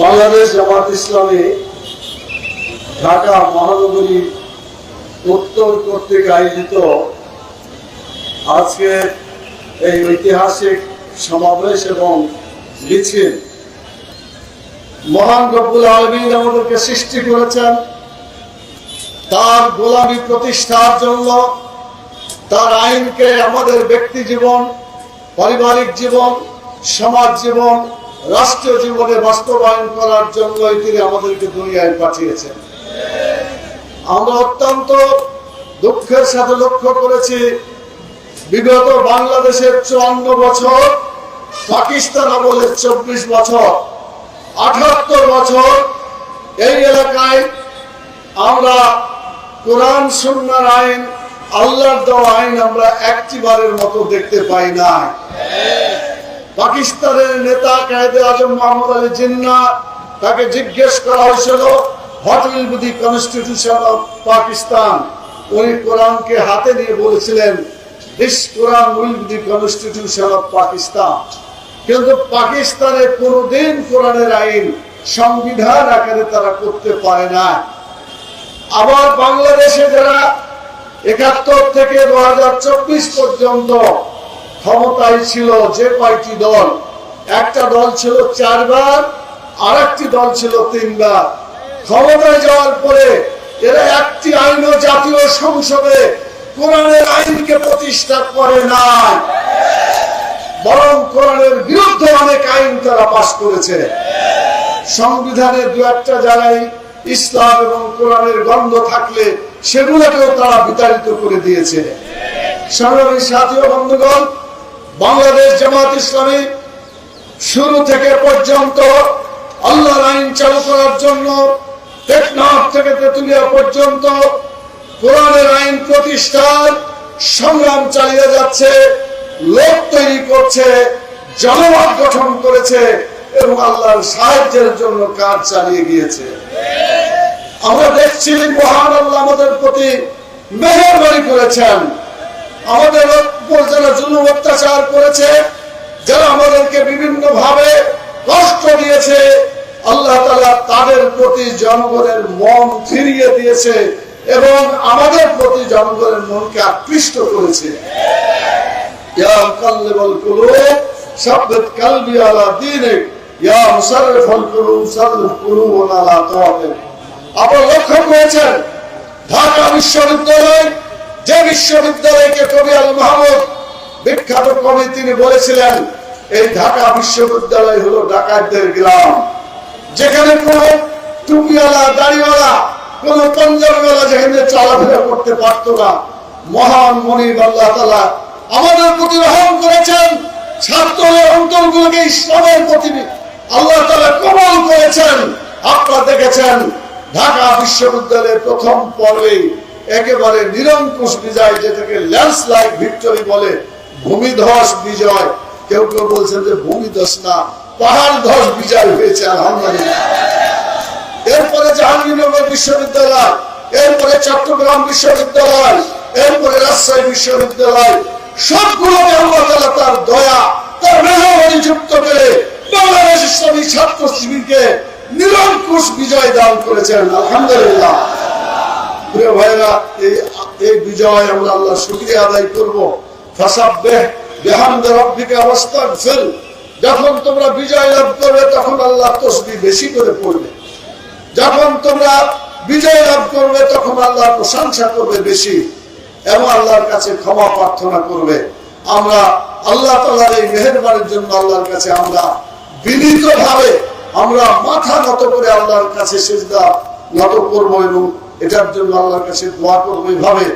বাংলাদেশ জামাত ইসলামী ঢাকা মহানগরী উত্তর কর্তৃক আয়োজিত আজকে এই ঐতিহাসিক সমাবেশ এবং মিছিল মহান রব্বুল আলমিন আমাদেরকে সৃষ্টি করেছেন। তার গোলামি প্রতিষ্ঠার জন্য, তার আইনকে আমাদের ব্যক্তি জীবন, পারিবারিক জীবন, সমাজ জীবন রাষ্ট্রীয় জীবনে বাস্তবায়ন করার জন্যই তিনি আমাদেরকে দুনিয়ায় পাঠিয়েছেন। আমরা অত্যন্ত দুঃখের সাথে লক্ষ্য করেছি, বিগত বাংলাদেশের চুয়ান্ন বছর, পাকিস্তান আমলের চব্বিশ বছর আঠাত্তর বছর, এই এলাকায় আমরা কোরআন, সুন্নার আইন, আল্লাহর দেওয়া আইন আমরা একটি বারের মতো দেখতে পাই না পাকিস্তানের নেতা কায়দে আজম মোহাম্মদ আলী জিন্না তাকে জিজ্ঞেস করা হয়েছিল what will constitution of Pakistan. উনি কোরআনকে হাতে নিয়ে বলেছিলেন this Quran will be the constitution of Pakistan. কিন্তু পাকিস্তানে কোনদিন কোরআনের আইন, সংবিধান আকারে তারা করতে পারে না। আবার বাংলাদেশে যারা একাত্তর থেকে দু হাজার চব্বিশ পর্যন্ত ক্ষমতায় ছিল যে কয়টি দল? একটা দল ছিল চারবার আর একটি দল ছিল তিনবার। ক্ষমতায় যাওয়ার পরে এরা একটি আইন জাতীয় সংসদে কোরআনের আইনকে প্রতিষ্ঠা করে নাই। বরং কোরআনের বিরুদ্ধে অনেক আইন তারা পাশ করেছে। সংবিধানের দু একটা জায়গায় ইসলাম এবং কোরআনের গন্ধ থাকলে সেগুলোকেও তারা বিতাড়িত করে দিয়েছে। সংগ্রামী সাথী বন্ধুগণ বাংলাদেশ জামাত ইসলামী শুরু থেকে পর্যন্ত আল্লাহর আইন চালু করার জন্য টেকনাফ থেকে তেতুলিয়া পর্যন্ত কোরআনের আইন প্রতিষ্ঠার সংগ্রাম চালিয়ে যাচ্ছে, লোক তৈরি করছে জনমত গঠন করেছে এবং আল্লাহর সাহায্যের জন্য কাজ চালিয়ে গিয়েছে। আমরা দেখছি, মহান আল্লাহ আমাদের প্রতি মেহরবানি করেছেন। আমাদের উপর যারা জুলুম অত্যাচার করেছে, যারা আমাদেরকে বিভিন্ন ভাবে কষ্ট দিয়েছে, আল্লাহ তালা তাদের প্রতি জনগণের মন ফিরিয়ে দিয়েছে এবং আমাদের প্রতি জনগণের মনকে আকৃষ্ট করেছে। আপনারা লক্ষ্য করেছেন, ঢাকা বিশ্ববিদ্যালয় যে বিশ্ববিদ্যালয়কে কবি আল মাহমুদ বিখ্যাত কবি তিনি বলেছিলেন, এই ঢাকা বিশ্ববিদ্যালয় হলো ডাকাতদের গ্রাম। যেখানে কোন টুপিওয়ালা, দাড়িওয়ালা, কোন পঞ্জাবিওয়ালা যেখানে চলাফেরা করতে পারত না। মহান মনিব আল্লাহ তালা আমাদের প্রতি রহম করেছেন, ছাত্রদের অন্তরগুলোকে ইসলামের প্রতি আল্লাহ তালা কবল করেছেন। আপনারা দেখেছেন, ঢাকা বিশ্ববিদ্যালয়ের প্রথম পর্বে একেবারে নিরঙ্কুশ বিজয় যেটাকে ল্যান্ডস্লাইড ভিক্টরি বলে, ভূমিধস বিজয়। কেউ কেউ বলছেন যে ভূমিধস না পাহাড় ধস বিজয় হয়েছে আলহামদুলিল্লাহ। এরপরে জাহাঙ্গীরনগর বিশ্ববিদ্যালয়, এরপরে চট্টগ্রাম বিশ্ববিদ্যালয়, এরপরে রাজশাহী বিশ্ববিদ্যালয় তাআলা তার দয়া, তার মেহরবানি যুক্ত করে বাংলাদেশ ইসলামী ছাত্র শিবিরকে নিরঙ্কুশ বিজয় দান করেছেন, আলহামদুলিল্লাহ। প্রিয় ভাইরা এই এই বিজয় আমরা আল্লাহ শুকরিয়া আদায় করব। যখন তোমরা বিজয় লাভ করবে, তখন আল্লাহ তসবিহ বেশি করে পড়বে। যখন তোমরা বিজয় লাভ করবে, তখন আল্লাহ প্রশংসা করবে বেশি। এবং আল্লাহর কাছে ক্ষমা প্রার্থনা করবে। আমরা আল্লাহ তালার এই মেহরবানির জন্য আল্লাহর কাছে আমরা বিনীত ভাবে আমরা মাথা নত করে আল্লাহর কাছে সেজদা নত করব এবং এটার জন্য আল্লাহর কাছে দোয়া করব এইভাবে।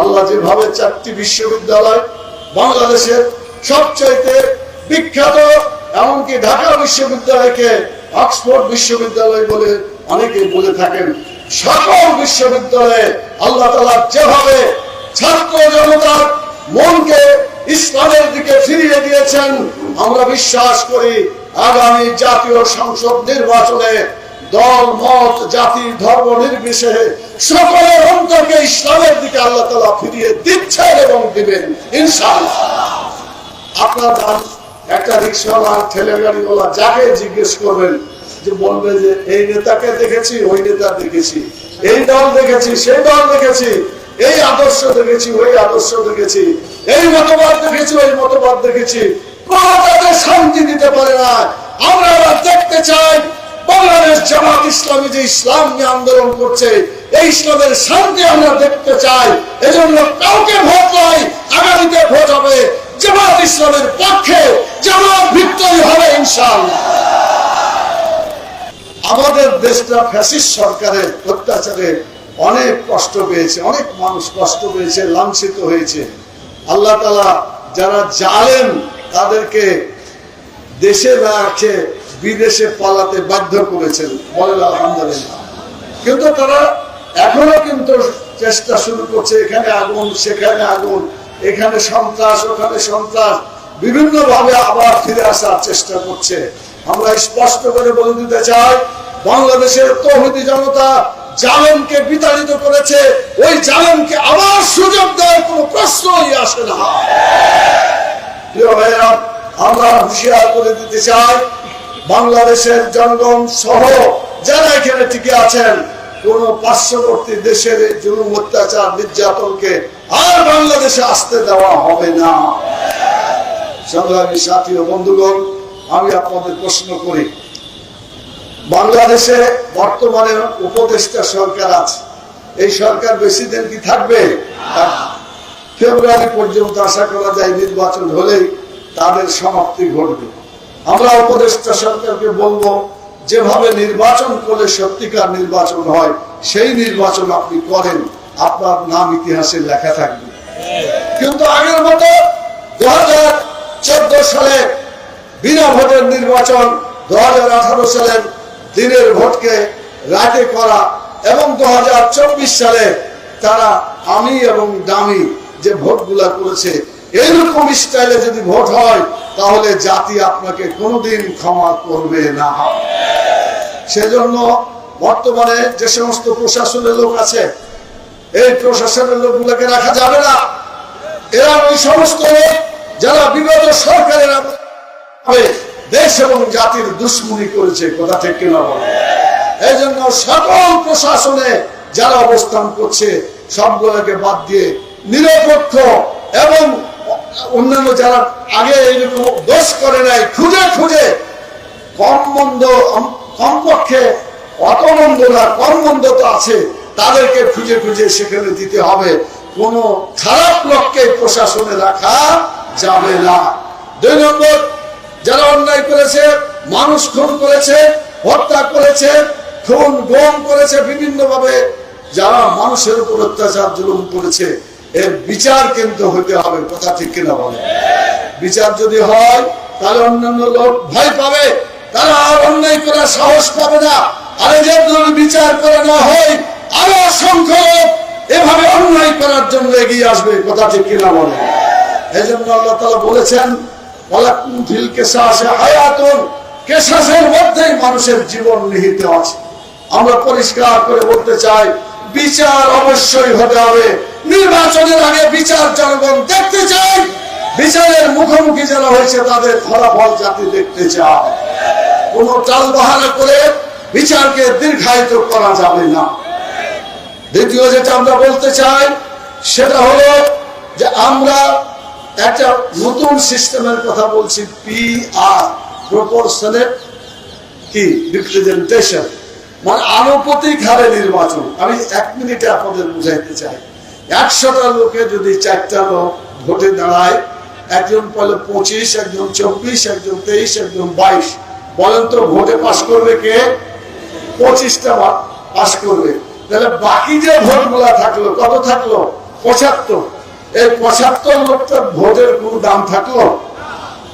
আল্লাহ যেভাবে চারটি বিশ্ববিদ্যালয় বাংলাদেশের সবচাইতে বিখ্যাত এমনকি ঢাকা বিশ্ববিদ্যালয়কে অক্সফোর্ড বিশ্ববিদ্যালয় বলে অনেকে বলে থাকেন, সকল বিশ্ববিদ্যালয়ে আল্লাহ তালা যেভাবে ছাত্র জনতার মনকে ইসলামের দিকে ফিরিয়ে দিয়েছেন, আমরা বিশ্বাস করি আগামী জাতীয় সংসদ নির্বাচনে দল, মত জাতি ধর্ম নির্বিশেষে সকলের অন্তরকে ইসলামের দিকে আল্লাহ তালা ফিরিয়ে দিচ্ছেন এবং দিবেন, ইনশাআল্লাহ। আপনার একটা রিক্সাওয়ালা ঠেলে গাড়িওয়ালা যাকে জিজ্ঞেস করবেন, যে বলবে যে, এই নেতাকে দেখেছি, ওই নেতা দেখেছি, এই দল দেখেছি, সেই দল দেখেছি, এই আদর্শ দেখেছি, ওই আদর্শ দেখেছি, এই মতবাদ দেখেছি, ওই মতবাদ দেখেছি। কোন শান্তি দিতে পারে না। আমরা দেখতে চাই ইসলামী যে ইসলাম নিয়ে আন্দোলন করছে, এই ইসলামের শান্তি আমরা দেখতে চাই। এজন্য কাউকে ভোট নয় আগামীতে ভোট হবে। জামাত ইসলামের পক্ষে জামাত ভিক্টরি হবে ইনশাআল্লাহ। আমাদের দেশটা ফ্যাসিস্ট সরকারের অত্যাচারে অনেক কষ্ট পেয়েছে, অনেক মানুষ কষ্ট পেয়েছে, লাঞ্ছিত হয়েছে। আল্লাহ তালা যারা জালেন তাদেরকে দেশে রাখে বিদেশে পালাতে বাধ্য করেছেন। বলেন আলহামদুলিল্লাহ। কিন্তু তারা এখনও কিন্তু চেষ্টা শুরু করছে, এখানে আগুন, সেখানে আগুন, এখানে সন্ত্রাস, ওখানে সন্ত্রাস। বিভিন্ন ভাবে আবার ফিরে আসার চেষ্টা করছে। আমরা স্পষ্ট করে বলে দিতে চাই, বাংলাদেশের তৌহিদি জনতা জালেমকে বিতাড়িত করেছে, ওই জালেমকে আবার সুযোগ দেওয়ার কোনো প্রশ্নই আসে না। আমরা হুঁশিয়ার করে দিতে চাই বাংলাদেশের জনগণ সহ যারা এখানে টিকে আছেন, কোন পার্শ্ববর্তী দেশের জুলুম, অত্যাচার, নির্যাতনকে আর বাংলাদেশে আসতে দেওয়া হবে না। সংগ্রামী সাথী ও বন্ধুগণ, আমি আপনাদের প্রশ্ন করি, বাংলাদেশে বর্তমানে উপদেষ্টা সরকার আছে, এই সরকার বেশি দিন কি থাকবে? ফেব্রুয়ারি পর্যন্ত আশা করা যায় নির্বাচন হলেই তাদের সমাপ্তি ঘটবে। আমরা উপদেষ্টা সরকারকে বলব, যেভাবে নির্বাচন করলে সত্যিকার নির্বাচন হয়, সেই নির্বাচন আপনি করেন। আপনার নাম ইতিহাসে লেখা থাকবে। কিন্তু আগের মতো দু হাজার চোদ্দ সালে বিনা ভোটের নির্বাচন, দু হাজার আঠারো সালের দিনের ভোটকে রাতে করা এবং দু হাজার চব্বিশ সালে তারা আমি এবং দামি যে ভোটগুলা করেছে, এইরকম স্টাইলে যদি ভোট হয় তাহলে জাতি আপনাকে কোনোদিন ক্ষমা করবে না। সেজন্য বর্তমানে যে সমস্ত প্রশাসনের লোক আছে, এই প্রশাসনের লোকগুলোকে রাখা যাবে না। এরা ওই সমস্ত যারা বিগত সরকারের দেশ এবং জাতির দুশ্মনী করেছে, কথা ঠিক কিনা বলে? এই জন্য সকল প্রশাসনে যারা অবস্থান করছে, সবগুলোকে বাদ দিয়ে নিরপেক্ষ এবং অন্যান্য যারা আগে এইরকম দোষ করে নাই, খুঁজে খুঁজে কম মন্দ কমপক্ষে অত মন্দ না, কম মন্দ তো আছে, তাদেরকে খুঁজে খুঁজে সেখানে দিতে হবে। কোন খারাপ লোককে প্রশাসনে রাখা যাবে না। দুই নম্বর, যারা অন্যায় করেছে, মানুষ খুন করেছে, হত্যা করেছে, খুন গম করেছে বিভিন্ন ভাবে যারা মানুষের উপর অত্যাচার, জুলুম করেছে এর বিচার কিন্তু হতে হবে, কথা ঠিক কিনা বলে বিচার যদি হয়, তাহলে অন্যান্য লোক ভয় পাবে, তারা আর অন্যায় করার সাহস পাবে না। আর এদের বিচার করে না হয়, আরও অসংখ্য লোক এভাবে অন্যায় করার জন্য এগিয়ে আসবে, কথা ঠিক কিনা বলে এই জন্য আল্লাহ তালা বলেছেন মধ্যেই মানুষের জীবন নিহিত আছে। আমরা পরিষ্কার করে বলতে চাই, বিচার অবশ্যই হতে হবে। নির্বাচনের আগে বিচার জনগণ দেখতে চাই বিচারের মুখোমুখি যারা হয়েছে তাদের ফলাফল জাতি দেখতে চায়। কোন টাল বাহানা করে বিচারকে দীর্ঘায়িত করা যাবে না। দ্বিতীয় যেটা আমরা বলতে চাই, সেটা হলো যে আমরা একটা নতুন সিস্টেমের কথা বলছি পি আর প্রপোর্শনের কি? রিপ্রেজেন্টেশন মানে আনুপাতিক হারে নির্বাচন। আমি এক মিনিটে আপনাদের বুঝাইতে চাই। একশোটা লোকে যদি চারটা লোক ভোটে দাঁড়ায়, একজন পেলে পঁচিশ, একজন চব্বিশ, একজন তেইশ, একজন বাইশ, বলেন তো ভোটে পাশ করবে কে? পঁচিশটা পাশ করবে। তাহলে বাকি যে ভোটগুলা থাকল, কত থাকল? পঁচাত্তর। এই পঁচাত্তর লোকটা ভোটের কোন দাম থাকল?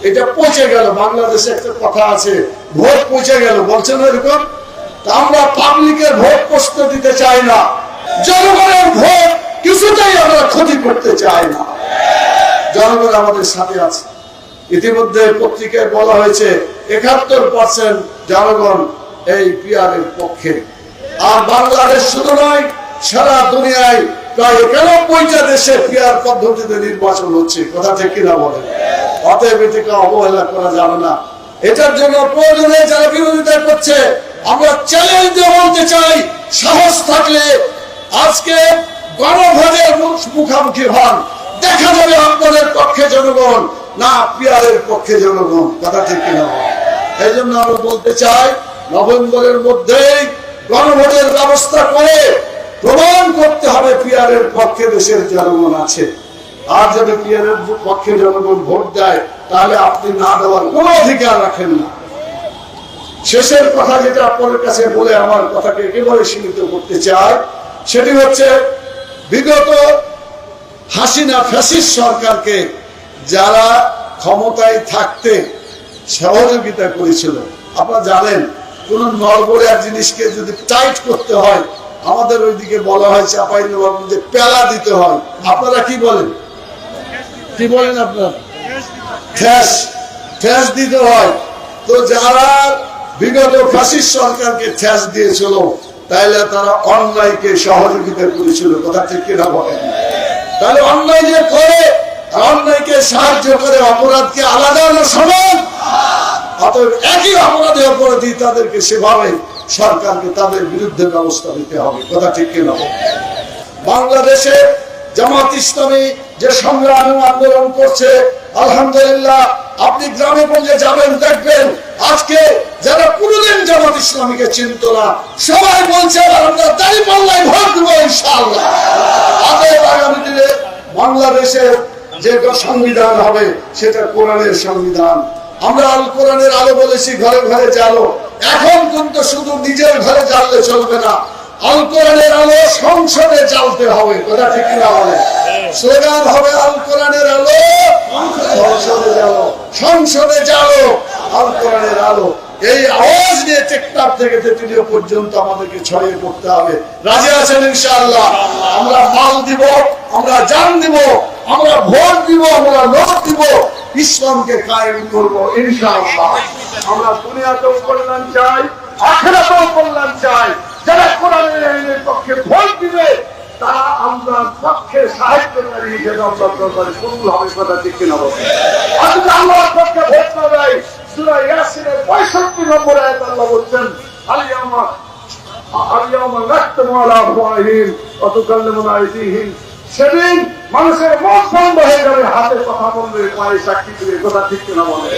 এটা পচে গেল, বাংলাদেশে একটা কথা আছে, ভোট পচে গেল, বলছেন এরকম? আমরা পাবলিকের ভোট কষ্ট দিতে চাই না। জনগণের ভোট কিছুতেই আমরা ক্ষতি করতে চাই না। জনগণ আমাদের সাথে আছে। ইতিমধ্যে পত্রিকায় বলা হয়েছে, একাত্তর পার্সেন্ট জনগণ এই পিআর এর পক্ষে। আর বাংলাদেশ শুধু নয়, সারা দুনিয়ায় প্রায় একানব্বইটা দেশে পিআর পদ্ধতিতে নির্বাচন হচ্ছে। কথা ঠিক কিনা বলেন? অতএব এটিকে অবহেলা করা যাবে না। এটার জন্য প্রয়োজনে যারা বিরোধিতা করছে, আমরা চ্যালেঞ্জ দিয়ে বলতে চাই, সাহস থাকলে আজকে গণভোজের মুখামুখি হন। দেখা যাবে আপনাদের পক্ষে জনগণ, না পিয়ারের পক্ষে জনগণ। কথা ঠিক কিনা? এই জন্য আমরা বলতে চাই, নভেম্বরের মধ্যেই গণভোটের ব্যবস্থা করে প্রমাণ করতে হবে পিয়ারের পক্ষে দেশের জনগণ আছে। আর যদি পিয়ারের পক্ষে জনগণ ভোট দেয়, তাহলে আপনি না দেওয়ার কোনো অধিকার রাখেন না। শেষের কথা যেটা আপনাদের কাছে বলে, আমার কথাকে একেবারে সীমিত করতে চাই, সেটি হচ্ছে বিগত হাসিনা ফ্যাসিস্ট সরকারকে যারা ক্ষমতায় থাকতে সহযোগিতা করেছিল, আপনারা জানেন, কোন নড়বড়িয়ার জিনিসকে যদি টাইট করতে হয়, আমাদের ওইদিকে বলা হয় চাপাই মধ্যে পেলা দিতে হয়। আপনারা কি বলেন? কি বলেন আপনারা? ঠেস দিতে হয়। তো যারা বিগত ফ্যাসিস্ট সরকারকে ঠেস দিয়েছিল তাইলে তারা অন্যায়কে সহযোগিতা করেছিল। কথা ঠিক কিনা বলেন? তাহলে অন্যায় যে করে অন্যায়কে সাহায্য করে অপরাধকে আলাদা না সমান। অতএব একই অপরাধী অপরাধী তাদেরকে সেভাবে সরকারকে তাদের বিরুদ্ধে ব্যবস্থা নিতে হবে। কথা ঠিক কিনা বাংলাদেশে জামাত ইসলামী যে সংগ্রাম আন্দোলন করছে, আলহামদুলিল্লাহ আপনি গ্রামে গঞ্জে যাবেন, দেখবেন আজকে যারা কোনদিন জামাত ইসলামীকে চিনত না, সবাই বলছে আমরা দাঁড়িয়ে পাল্লায় ভোট দেবো ইনশাআল্লাহ। আগামী দিনে বাংলাদেশের যে সংবিধান হবে, সেটা কোরআনের সংবিধান। আমরা আল কোরআনের আলো বলেছি, ঘরে ঘরে জালো এখন কিন্তু শুধু নিজের ঘরে জ্বাললে চলবে না। আল আলো সংসদে জ্বালতে হবে। কথা ঠিক কিনা বলে? স্লোগান হবে, আল আলো সংসদে জ্বালো। সংসদে আল এই আওয়াজ নিয়ে টেকটাপ থেকে তেতুলিয়া পর্যন্ত আমাদেরকে ছড়িয়ে পড়তে হবে। রাজি আছেন ইনশাআল্লাহ? আমরা মাল দিব, আমরা জান দিব, আমরা ভোট দিব, আমরা লোক দিব, ইসলামকে কায়েম করব ইনশাআল্লাহ। আমরা দুনিয়াতেও কল্যাণ চাই, আখেরাতেও কল্যাণ চাই। যারা কোরআনের আইনের পক্ষে ভোট দিবে, তারা আমরা পক্ষে সাহায্যকারী হিসেবে আমরা দরবারে কবুল হবে কথা ঠিক কিনা বলে? যদি আল্লাহর পক্ষে ভোট না দেয়, সূরা ইয়াসিনের 65 নম্বর আয়াত আল্লাহ বলছেন আলিয়ামা আলিয়ামা সেদিন মানুষের কথা পায়ে কথা ঠিক কিনা বলে?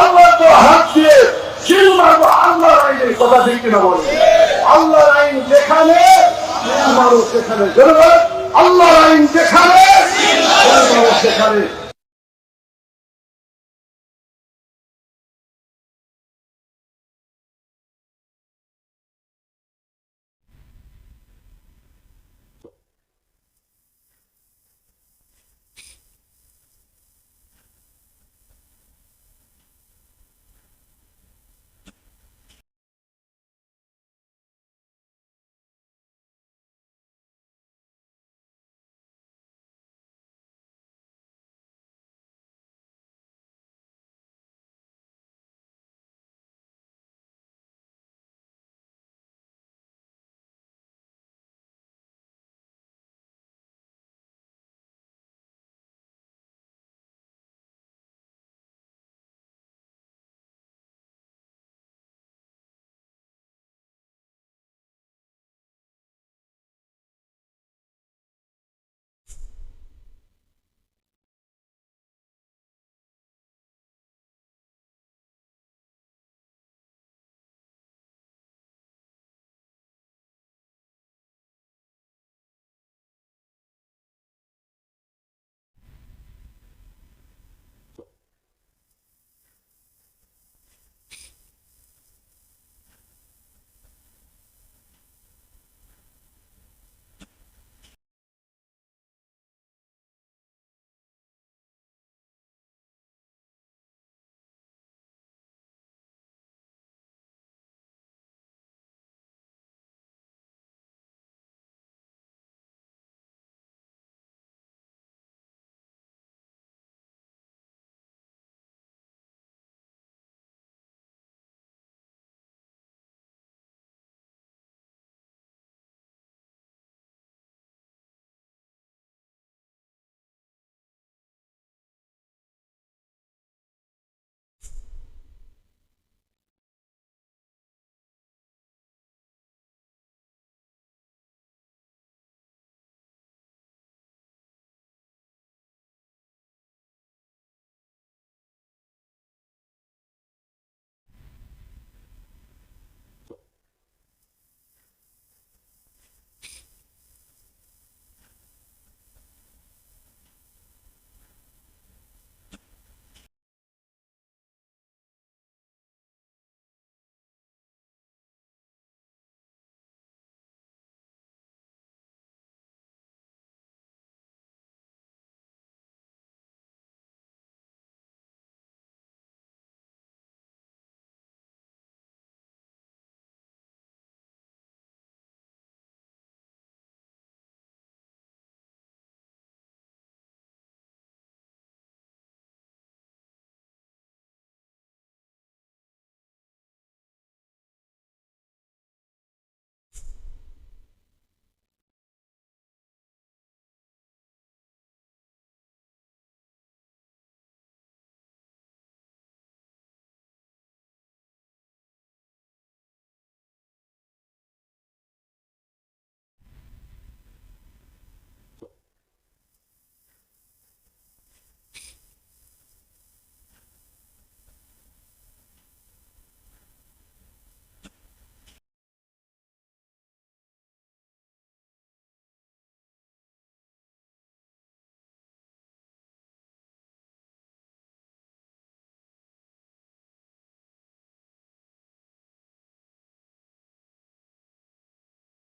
আল্লাহর তো হাত কথা বলে? আল্লাহর আইন যেখানে মারো সেখানে। আল্লাহর আইন যেখানে সেখানে।